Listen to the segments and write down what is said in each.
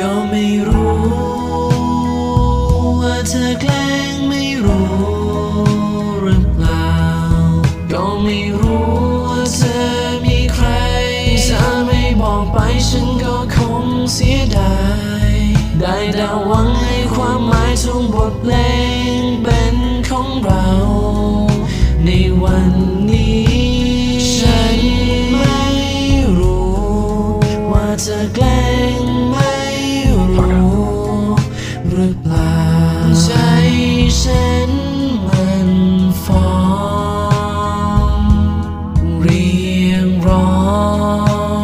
ก็ไม่รู้ว่าเธอแกล้งไม่รู้หรือเปล่า ก็ไม่รู้ว่าเธอมีใคร ถ้าไม่บอกไปฉันก็คงเสียดาย ได้แต่หวังให้ความหมายทุกบทเพลงเป็นของเรา ในวันนี้ฉันไม่รู้ว่าเธอแกล้ง ร้อ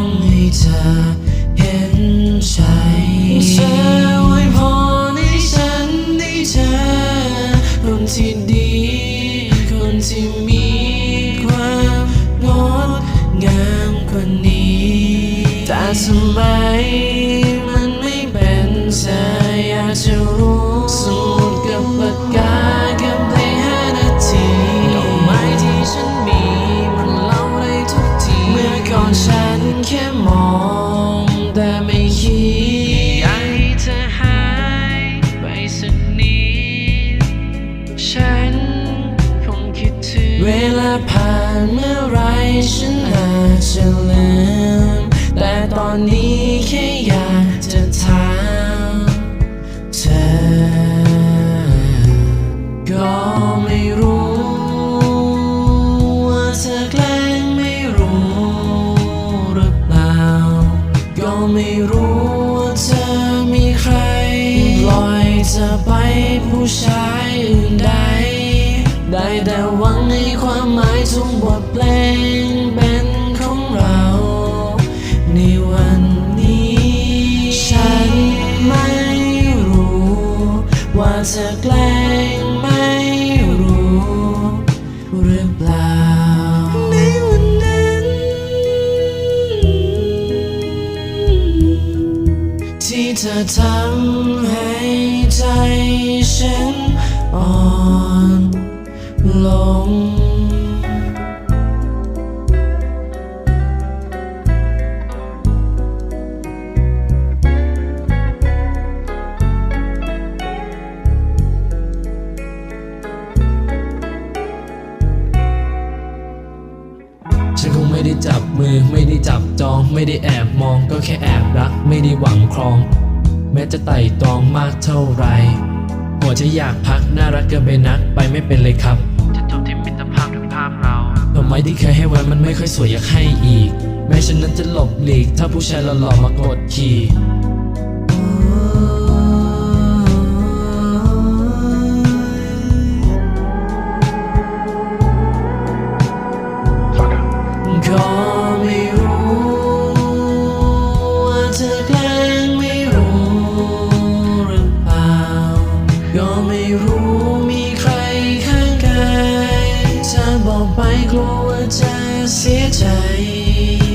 งให้เธอเห็นใจเธอไว้พอให้ฉันได้เจอคนที่ดี คนที่มีความงดงามกว่านี้ แต่ทำไมมันไม่เป็นใจอยากจะรู้านเมื่อไรฉันอาจจะลืม แต่ตอนนี้แค่อยากจะถามเธอ ก็ไม่รู้ว่าเธอแกล้งไม่รู้หรือเปล่า ก็ไม่รู้ว่าเธอมีใครปล่อยเธอไปผู้ชายอื่นใด ได้แต่หวังให้ความหมายทุกบทเพลงเป็นของเรา ในวันนี้ ฉันไม่รู้ ว่าเธอแกล้งไม่รู้หรือเปล่าในวันนั้นที่เธอทำ ลง ฉันคงไม่ได้จับมือไม่ได้จับจอง ไม่ได้แอบมองก็แค่แอบรัก ไม่ได้หวังครอง แม้จะไต่ตรองมากเท่าไรหัวจะอยากพักน่ารักเกินไปนักไปไม่เป็นเลยครับ จะจบที่มิตรภาพทุกภาพเราดอกไม้ที่เคยให้ไว้มันไม่ค่อยสวยอยากให้อีก แม้ฉันนั้นจะหลบหลีก ถ้าผู้ชายหล่อๆมากดขี่ก็ไม่รู้ว่าเธอแกล้งไม่รู้หรือเปล่าก็ไม่รู้มีใคร อกไปกลัวว่าจะเสียใจ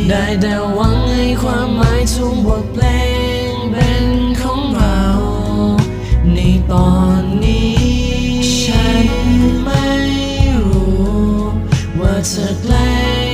ได้แต่หวังให้ความหมายทุกบทเพลงเป็นของเราในตอนนี้ ฉันไม่รู้ว่าเธอแกล้